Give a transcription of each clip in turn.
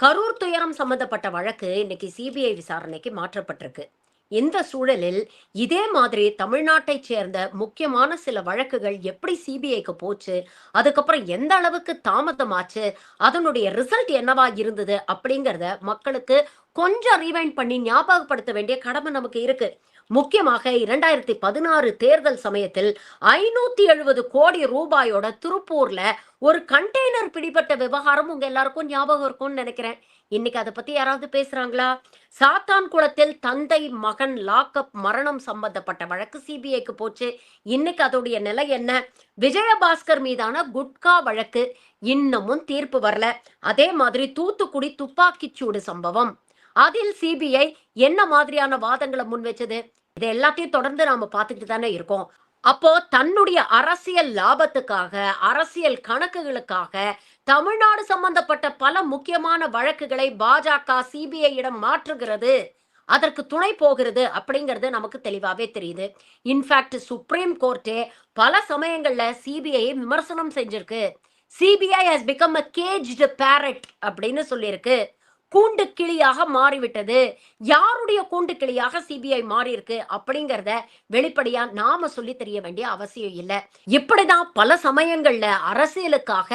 கரூர் துயரம் சம்பந்தப்பட்ட வழக்கு இன்னைக்கு சிபிஐ விசாரணைக்கு மாற்றப்பட்டிருக்கு. இந்த சூழலில் இதே மாதிரி தமிழ்நாட்டைச் சேர்ந்த முக்கியமான சில வழக்குகள் எப்படி சிபிஐக்கு போச்சு அதுக்கப்புறம் எந்த அளவுக்கு தாமதமாச்சு அதனுடைய ரிசல்ட் என்னவா இருந்தது அப்படிங்கறத மக்களுக்கு கொஞ்சம் ரீவைண்ட் பண்ணி ஞாபகப்படுத்த வேண்டிய கடமை நமக்கு இருக்கு. முக்கியமாக இரண்டாயிரத்தி பதினாறு தேர்தல் சமயத்தில் ஐநூத்தி எழுபது கோடி ரூபாயோட திருப்பூர்ல ஒரு கண்டெய்னர் பிடிபட்ட விவகாரம் உங்க எல்லாருக்கும் ஞாபகம் இருக்கும்னு நினைக்கிறேன். இன்னைக்கு அதை பத்தி யாராவது பேசுறாங்களா? சாத்தான் குளத்தில் தந்தை மகன் லாக்அப் மரணம் சம்பந்தப்பட்ட வழக்கு சிபிஐக்கு போச்சு. இன்னைக்கு அதோடைய நிலை என்ன? விஜயபாஸ்கர் மீதான குட்கா வழக்கு இன்னமும் தீர்ப்பு வரல. அதே மாதிரி தூத்துக்குடி துப்பாக்கிச்சூடு சம்பவம். அதில் சிபிஐ என்ன மாதிரியான வாதங்களை முன் வச்சது இது எல்லாத்தையும் தொடர்ந்து நாம பார்த்துக்கிட்டு தானே இருக்கோம். அப்போ தன்னுடைய அரசியல் லாபத்துக்காக அரசியல் கணக்குகளுக்காக தமிழ்நாடு சம்பந்தப்பட்ட பல முக்கியமான வழக்குகளை பாஜக சிபிஐயிடம் மாற்றுகிறது. அதற்கு துணை போகிறது அப்படிங்கிறது நமக்கு தெளிவாவே தெரியுது. இன்ஃபேக்ட் சுப்ரீம் கோர்ட்டே பல சமயங்கள்ல சிபிஐ விமர்சனம் செஞ்சிருக்கு. CBI has become a caged parrot அப்படின்னு சொல்லியிருக்கு. கூண்டு கிளியாக மாறிவிட்டது. யாருடைய கூண்டு கிளியாக சிபிஐ மாறி இருக்கு அப்படிங்கிறத வெளிப்படையா நாம சொல்லி தெரிய வேண்டிய அவசியம் இல்லை. இப்படிதான் பல சமயங்கள்ல அரசியலுக்காக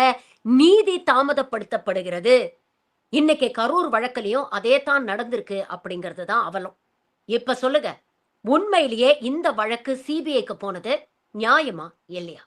நீதி தாமதப்படுத்தப்படுகிறது. இன்னைக்கு கரூர் வழக்கிலையும் அதே தான் நடந்திருக்கு அப்படிங்கிறது தான் அவலம். இப்ப சொல்லுங்க உண்மையிலேயே இந்த வழக்கு சிபிஐக்கு போனது நியாயமா இல்லையா?